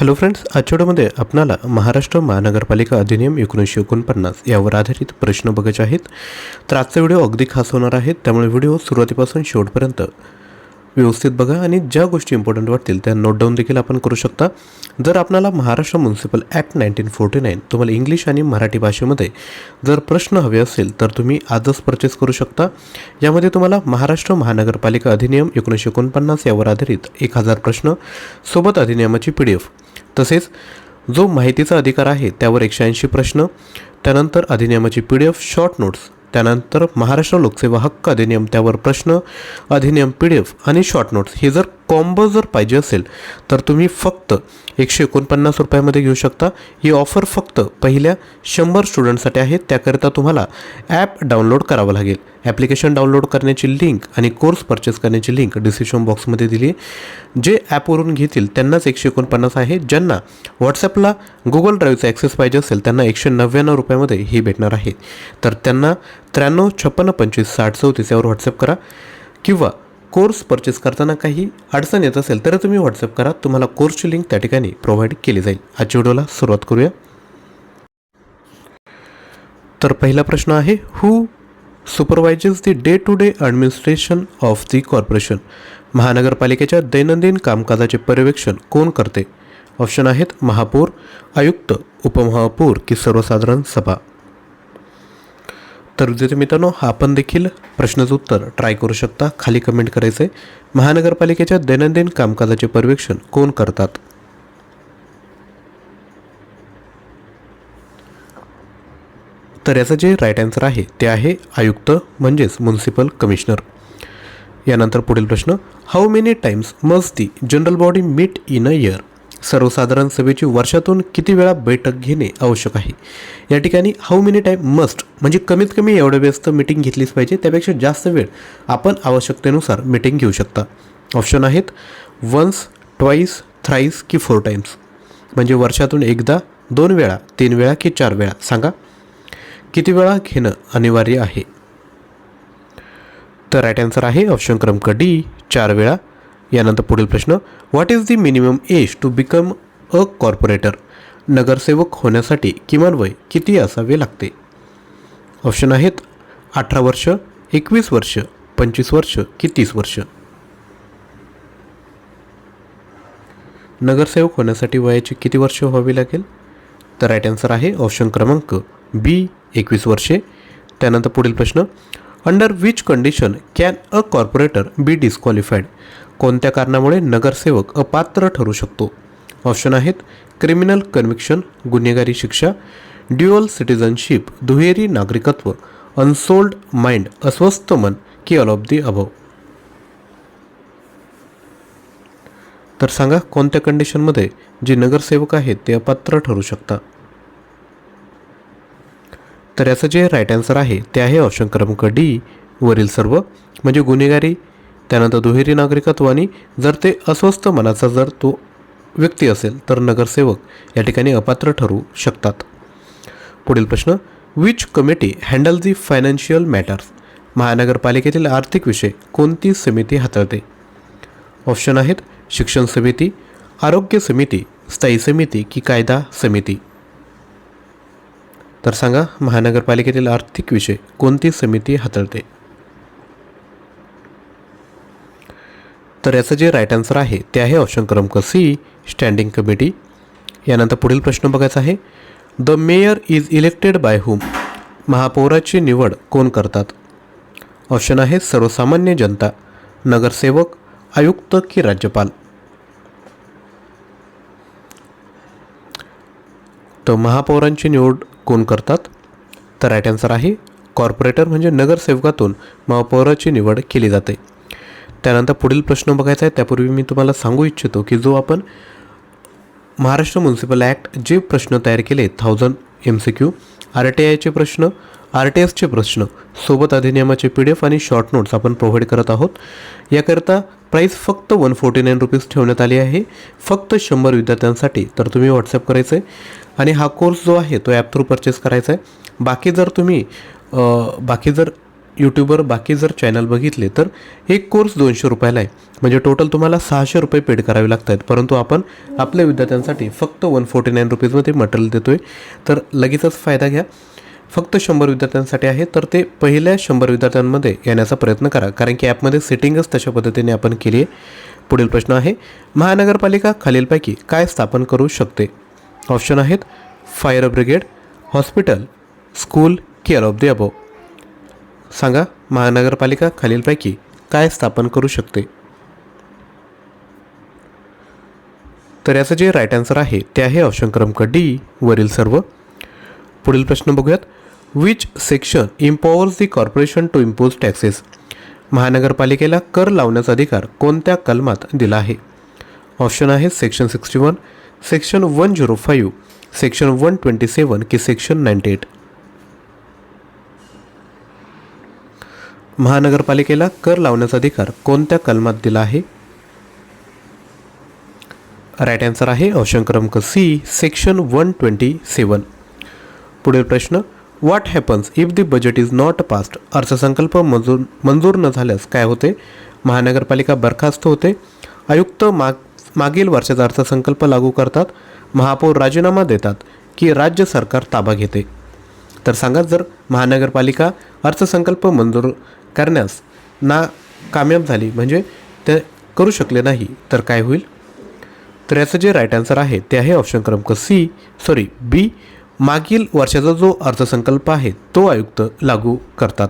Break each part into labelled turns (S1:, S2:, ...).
S1: Hello friends आठवड्यामध्ये आपणाला महाराष्ट्र महानगरपालिका अधिनियम एकोणीसशे एकोणपन्नास यावर आधारित प्रश्न बघायचे आहेत. तर आजचा व्हिडिओ अगदी खास होणार आहे त्यामुळे व्हिडिओ सुरुवातीपासून शेवटपर्यंत व्यवस्थित बघा आणि ज्या गोष्टी इम्पॉर्टंट वाटतील त्या नोट डाऊन देखील आपण करू शकता. जर आपल्याला Maharashtra municipal act nineteen forty nine तुम्हाला इंग्लिश आणि मराठी भाषेमध्ये जर प्रश्न हवे असेल तर तुम्ही आजच परचेस करू शकता. यामध्ये तुम्हाला महाराष्ट्र महानगरपालिका अधिनियम एकोणीसशे एकोणपन्नास यावर आधारित एक हजार प्रश्न सोबत अधिनियमाची पी डी एफ तसेच जो माहितीचा अधिकार आहे त्यावर एकशे ऐंशी प्रश्न त्यानंतर अधिनियमाची P D F short notes त्यानंतर महाराष्ट्र लोकसेवा हक्क अधिनियम त्यावर प्रश्न अधिनियम पी डी एफ आणि शॉर्ट नोट्स हे जर कॉम्बो जर पाहिजे असेल तर तुम्ही फक्त एकशे एकोणपन्नास रुपयामध्ये घेऊ शकता. ही ऑफर फक्त पहिल्या शंभर स्टुडंटसाठी आहे. त्याकरिता तुम्हाला ॲप डाउनलोड करावं लागेल. ॲप्लिकेशन डाउनलोड करण्याची लिंक आणि कोर्स परचेस करण्याची लिंक डिस्क्रिप्शन बॉक्समध्ये दिली आहे. जे ॲपवरून घेतील त्यांनाच एकशे एकोणपन्नास आहे. ज्यांना व्हॉट्सॲपला गुगल ड्राईव्हचा ॲक्सेस पाहिजे असेल त्यांना एकशे नव्याण्णव रुपयामध्ये ही भेटणार आहे. तर त्यांना त्र्याण्णव छप्पन्न पंचवीस साठ चौतीस यावर व्हॉट्सअप करा किंवा कोर्स परचेस करताना काही अडचण येत असेल तर तुम्ही व्हॉट्सअप करा. तुम्हाला कोर्सची लिंक त्या ठिकाणी प्रोव्हाइड केली जाईल. आजच्या व्हिडिओला सुरुवात करूया. तर पहिला प्रश्न आहे who supervises the day to day administration of the corporation महानगरपालिकेच्या दैनंदिन कामकाजाचे पर्यवेक्षण कोण करते? ऑप्शन आहेत महापौर आयुक्त उपमहापौर की सर्वसाधारण सभा. तर विद्यार्थी मित्रांनो हा आपण देखील प्रश्नाचं उत्तर. ट्राय करू शकता. खाली कमेंट करायचं आहे महानगरपालिकेच्या दैनंदिन कामकाजाचे पर्यवेक्षण कोण करतात? तर याचं जे राईट आन्सर आहे ते आहे आयुक्त म्हणजेच म्युन्सिपल कमिशनर यानंतर पुढील प्रश्न. How many times must the general body meet in a year सर्वसाधारण सभेची वर्षातून किती वेळा बैठक घेणे आवश्यक आहे? या ठिकाणी हाऊ मेनी टाईम मस्ट म्हणजे कमीत कमी एवढ्या व्यस्त मीटिंग मिटिंग घेतलीच पाहिजे. त्यापेक्षा जास्त वेळ आपण आवश्यकतेनुसार मिटिंग घेऊ शकता. ऑप्शन आहेत वन्स ट्वाईस थ्राईस की फोर टाईम्स म्हणजे वर्षातून एकदा दोन वेळा तीन वेळा की चार वेळा. सांगा. किती वेळा घेणं अनिवार्य आहे? तर राईट आन्सर आहे ऑप्शन क्रमांक डी चार वेळा. यानंतर पुढील प्रश्न what is the minimum age to become a corporator नगरसेवक होण्यासाठी किमान वय किती असावे लागते? ऑप्शन आहेत अठरा वर्ष एकवीस वर्ष पंचवीस वर्ष की तीस वर्ष. नगरसेवक होण्यासाठी वयाची किती वर्ष व्हावी लागेल? तर राईट आन्सर आहे ऑप्शन क्रमांक बी एकवीस वर्षे. त्यानंतर पुढील प्रश्न under which condition can a corporator be disqualified कोणत्या कारणामुळे नगरसेवक अपात्र ठरू शकतो? ऑप्शन आहेत क्रिमिनल कन्व्हिक्शन गुन्हेगारी शिक्षा ड्युअल सिटिझनशिप दुहेरी नागरिकत्व अनसोल्ड माइंड अस्वस्थ मन की ऑल ऑफ दी अभव तर सांगा कोणत्या कंडिशनमध्ये जे नगरसेवक आहेत ते अपात्र ठरू शकता? तर याचं जे राईट आन्सर आहे ते आहे ऑप्शन क्रमांक डी वरील सर्व म्हणजे गुन्हेगारी त्यानंतर दुहेरी नागरिकत्वाने जर ते अस्वस्थ मनाचा जर तो व्यक्ती असेल तर नगरसेवक या ठिकाणी अपात्र ठरू शकतात. पुढील प्रश्न which committee handle the financial matters महानगरपालिकेतील आर्थिक विषय कोणती समिती हाताळते? ऑप्शन आहेत शिक्षण समिती आरोग्य समिती स्थायी समिती की कायदा समिती. तर सांगा महानगरपालिकेतील आर्थिक विषय कोणती समिती हाताळते? तर याचं जे राईट आन्सर आहे ते आहे ऑप्शन क्रमांक सी स्टँडिंग कमिटी यानंतर पुढील प्रश्न बघायचा आहे. The mayor is elected by whom महापौराची निवड कोण करतात? ऑप्शन आहे सर्वसामान्य जनता नगरसेवक आयुक्त की राज्यपाल. तर महापौरांची निवड कोण करतात? तर राईट आन्सर आहे कॉर्पोरेटर म्हणजे नगरसेवकातून महापौराची निवड केली जाते. त्यानंतर पुढील प्रश्न बघायचा आहे. त्यापूर्वी मी तुम्हाला सांगू इच्छितो की जो आपण महाराष्ट्र म्युन्सिपल ॲक्ट जे प्रश्न तयार केले thousand M C Q R T आयचे प्रश्न आर टी एसचे प्रश्न सोबत अधिनियमाचे पी डी एफ आणि शॉर्ट नोट्स आपण प्रोव्हाइड करत आहोत. याकरिता प्राईस फक्त वन फोर्टी नाईन रुपीज ठेवण्यात आली आहे. फक्त शंभर विद्यार्थ्यांसाठी तर तुम्ही व्हॉट्सअप करायचं आहे. आणि हा कोर्स जो आहे तो ॲप थ्रू परचेस करायचा आहे. बाकी जर तुम्ही बाकी जर यूट्यूबवर बाकी जर चॅनल बघितले तर एक कोर्स दोनशे रुपयाला आहे. म्हणजे टोटल तुम्हाला सहाशे रुपये पेड करावे लागत आहेत परंतु आपण आपल्या विद्यार्थ्यांसाठी फक्त वन फोर्टी नाईन रुपीजमध्ये मटेरियल देतो आहे तर लगेचच फायदा घ्या. फक्त शंभर विद्यार्थ्यांसाठी आहे तर ते पहिल्या शंभर विद्यार्थ्यांमध्ये येण्याचा प्रयत्न करा. कारण की ॲपमध्ये सेटिंगच तशा पद्धतीने आपण केली आहे पुढील प्रश्न आहे महानगरपालिका खालीलपैकी काय स्थापन करू शकते? ऑप्शन आहेत fire brigade hospital school care of the above सांगा महानगरपालिका खालीलपैकी काय स्थापन करू शकते? तर याचं जे राईट आन्सर आहे ते आहे ऑप्शन क्रमांक डी वरील सर्व. पुढील प्रश्न बघूयात. Which section empowers the corporation to impose taxes महानगरपालिकेला कर लावण्याचा अधिकार कोणत्या कलमात दिला आहे? ऑप्शन आहे section sixty one section one zero five section one twenty seven की सेक्शन नाईन्टी एट महानगरपालिकेला कर लावण्याचा अधिकार कोणत्या कलमात दिला आहे? राईट आन्सर आहे ऑप्शन क्रमांक C section one twenty seven पुढील प्रश्न what happens if the budget is not passed अर्थसंकल्प मंजूर मंजूर न झाल्यास काय होते? महानगरपालिका बरखास्त होते. आयुक्त माग मागील वर्षाचा अर्थसंकल्प लागू करतात. महापौर राजीनामा देतात की राज्य सरकार ताबा घेते. तर सांगा जर महानगरपालिका अर्थसंकल्प मंजूर करण्यास ना कामयाब झाली म्हणजे ते करू शकले नाही तर काय होईल? तर याचं जे राईट आन्सर आहे ते आहे ऑप्शन क्रमांक सी सॉरी बी मागील वर्षाचा जो अर्थसंकल्प आहे तो आयुक्त लागू करतात.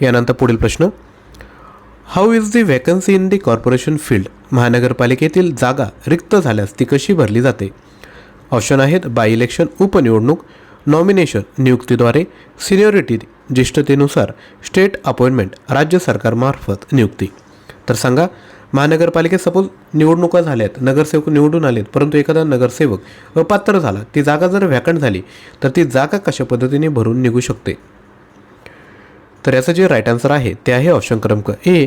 S1: यानंतर पुढील प्रश्न. How is the vacancy in the corporation filled महानगरपालिकेतील जागा रिक्त झाल्यास ती कशी भरली जाते? ऑप्शन आहेत बाय इलेक्शन उपनिवडणूक नॉमिनेशन नियुक्तीद्वारे सिनियरिटी ज्येष्ठतेनुसार स्टेट अपॉइंटमेंट राज्य सरकारमार्फत नियुक्ती. तर सांगा महानगरपालिकेत सपोज निवडणुका झाल्यात नगरसेवक निवडून आलेत परंतु एखादा नगरसेवक अपात्र झाला ती जागा जर व्हॅकंट झाली तर ती जागा कशा पद्धतीने भरून निघू शकते? तर याचं जे राईट आन्सर आहे ते आहे ऑप्शन क्रमांक ए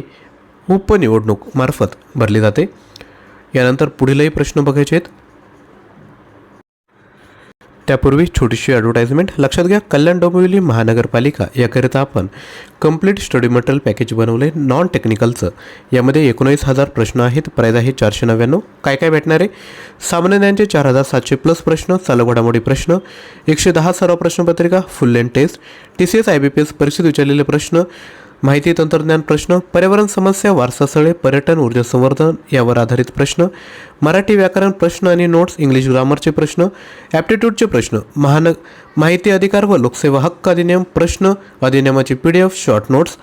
S1: उपनिवडणूक मार्फत भरली जाते. यानंतर पुढीलही प्रश्न बघायचे आहेत. त्यापूर्वी छोटीशी ॲडव्हर्टाइजमेंट लक्षात घ्या कल्याण डोंबिवली महानगरपालिका याकरिता आपण कंप्लीट स्टडी मटेरियल पॅकेज बनवले नॉन टेक्निकलचं यामध्ये एकोणीस हजार प्रश्न आहेत. प्राईज आहे चारशे नव्याण्णव. काय काय भेटणार आहे? सामान्य ज्ञानचे चार हजार सातशे प्लस प्रश्न चालू घडामोडी प्रश्न एकशे दहा सराव प्रश्नपत्रिका full length test T C S I B P S परीक्षेत विचारलेले प्रश्न माहिती तंत्रज्ञान प्रश्न पर्यावरण समस्या वारसास्थळे पर्यटन ऊर्जा संवर्धन यावर आधारित प्रश्न मराठी व्याकरण प्रश्न आणि नोट्स इंग्लिश ग्रामरचे प्रश्न ॲप्टिट्यूडचे प्रश्न महान माहिती अधिकार व लोकसेवा हक्क अधिनियम प्रश्न अधिनियमाची P D F short notes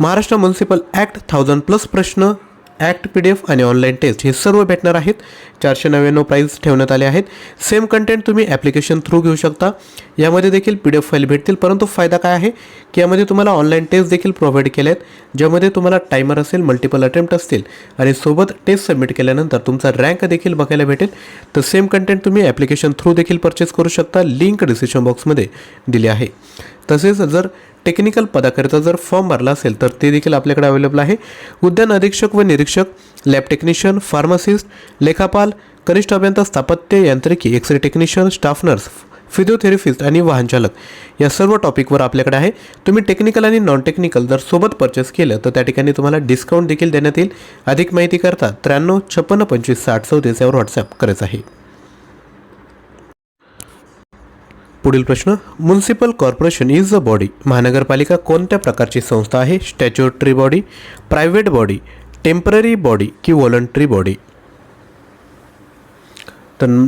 S1: Maharashtra municipal act thousand plus प्रश्न ॲक्ट पी डी एफ आणि ऑनलाईन टेस्ट हे सर्व भेटणार आहेत. चारशे नव्याण्णव प्राईज ठेवण्यात आले आहेत. सेम कंटेंट तुम्ही ॲप्लिकेशन थ्रू घेऊ शकता. यामध्ये देखील पी डी एफ फाईल भेटतील. परंतु फायदा काय आहे? की यामध्ये तुम्हाला ऑनलाईन टेस्ट देखील प्रोव्हाइड केल्या आहेत. ज्यामध्ये तुम्हाला टायमर असेल मल्टिपल अटेम्प्ट असतील आणि सोबत टेस्ट सबमिट केल्यानंतर तुमचा रँक देखील बघायला भेटेल. तर सेम कंटेंट तुम्ही ॲप्लिकेशन थ्रू देखील परचेस करू शकता. लिंक डिस्क्रिप्शन बॉक्समध्ये दिली आहे. तसेच जर टेक्निकल पदाकरिता जर फॉर्म भरला असेल तर ते देखील आपल्याकडे अवेलेबल आहे. उद्यान अधीक्षक व निरीक्षक लॅब टेक्निशियन फार्मासिस्ट लेखापाल कनिष्ठ अभियंता स्थापत्य यांत्रिकी X-ray technician staff nurse physiotherapist आणि वाहनचालक या सर्व टॉपिकवर आपल्याकडे आहे. तुम्ही टेक्निकल आणि नॉन टेक्निकल जर सोबत परचेस केलं तर त्या ठिकाणी तुम्हाला डिस्काउंट देखील देण्यात येईल. अधिक माहिती करता त्र्याण्णव छप्पन्न पंचवीस साठ चौतीस यावर व्हॉट्सअप करायचं आहे. पुढील प्रश्न municipal corporation is a body महानगरपालिका कोणत्या प्रकारची संस्था आहे? Statutory body private body temporary body की व्हॉलंटरी बॉडी तर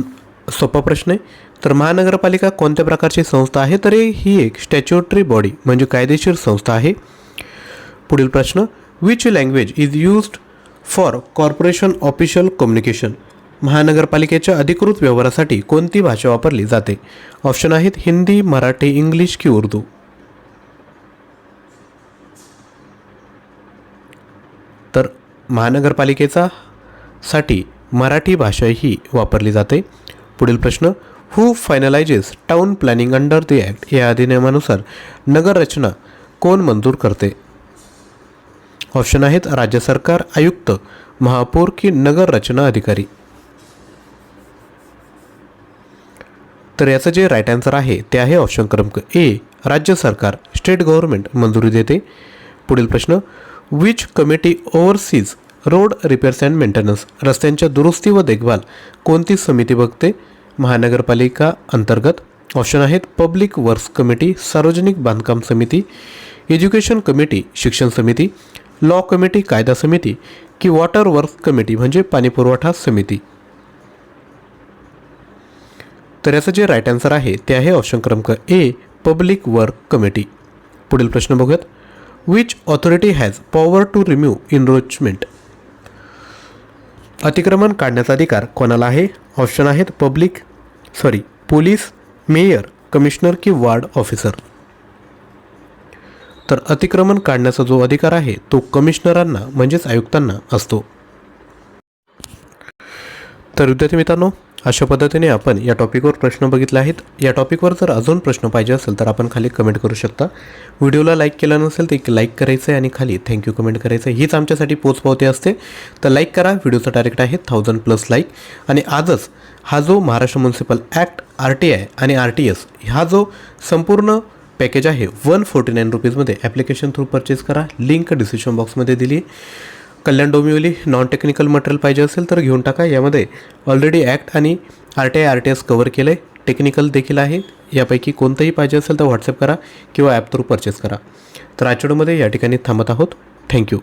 S1: सोपा प्रश्न आहे. तर महानगरपालिका कोणत्या प्रकारची संस्था आहे? तर ही एक स्टॅच्युटरी बॉडी म्हणजे कायदेशीर संस्था आहे. पुढील प्रश्न which language is used for corporation official communication महानगरपालिकेच्या अधिकृत व्यवहारासाठी कोणती भाषा वापरली जाते? ऑप्शन आहेत हिंदी मराठी इंग्लिश की उर्दू. तर महानगरपालिकेचा साठी मराठी भाषा ही वापरली जाते. पुढील प्रश्न who finalises town planning under the act या अधिनियमानुसार नगररचना कोण मंजूर करते? ऑप्शन आहेत राज्य सरकार आयुक्त महापौर की नगररचना अधिकारी. तर याचं जे राईट आन्सर आहे ते आहे ऑप्शन क्रमांक ए राज्य सरकार स्टेट गव्हर्नमेंट मंजुरी देते. पुढील प्रश्न which committee oversees road repairs and maintenance रस्त्यांच्या दुरुस्ती व देखभाल कोणती समिती बघते? महानगरपालिका अंतर्गत. ऑप्शन आहेत पब्लिक वर्क्स कमिटी सार्वजनिक बांधकाम समिती एज्युकेशन कमिटी शिक्षण समिती लॉ कमिटी कायदा समिती की वॉटर वर्क्स कमिटी म्हणजे पाणीपुरवठा समिती. तर याचं जे राईट आन्सर आहे ते आहे ऑप्शन क्रमांक ए पब्लिक वर्क कमिटी पुढील प्रश्न बघूयात. Which authority has power to remove encroachment अतिक्रमण काढण्याचा अधिकार कोणाला आहे? ऑप्शन आहेत public sorry police mayor commissioner की वार्ड ऑफिसर तर अतिक्रमण काढण्याचा जो अधिकार आहे तो कमिशनरांना म्हणजेच आयुक्तांना असतो. तर विद्यार्थी मित्रांनो अशा पद्धतीने आपण या टॉपिकवर प्रश्न बघितले आहेत. या टॉपिकवर जर अजून प्रश्न पाहिजे असेल तर आपण खाली कमेंट करू शकता. व्हिडिओला लाईक केला नसेल तर एक लाईक करायचं आहे आणि खाली थँक्यू कमेंट करायचं आहे हीच आमच्यासाठी पोचपावती असते. तर लाईक करा. व्हिडिओचा टार्गेट आहे थाउजंड प्लस लाईक आणि आजच हा जो Maharashtra municipal act R T I आणि आर टी एस हा जो संपूर्ण पॅकेज आहे वन फोर्टी नाईन रुपीजमध्ये ॲप्लिकेशन थ्रू परचेस करा. लिंक डिस्क्रिप्शन बॉक्समध्ये दिली आहे. Kalyan Dombivli non technical material पाहिजे असेल तर घेऊन टाका. यामध्ये ऑलरेडी ॲक्ट आणि R T I R T S cover केलं आहे टेक्निकल देखील आहे. यापैकी कोणतंही पाहिजे असेल तर व्हॉट्सअप करा किंवा ॲप थ्रू परचेस करा. तर आठवड्यामध्ये या ठिकाणी थांबत आहोत. थँक्यू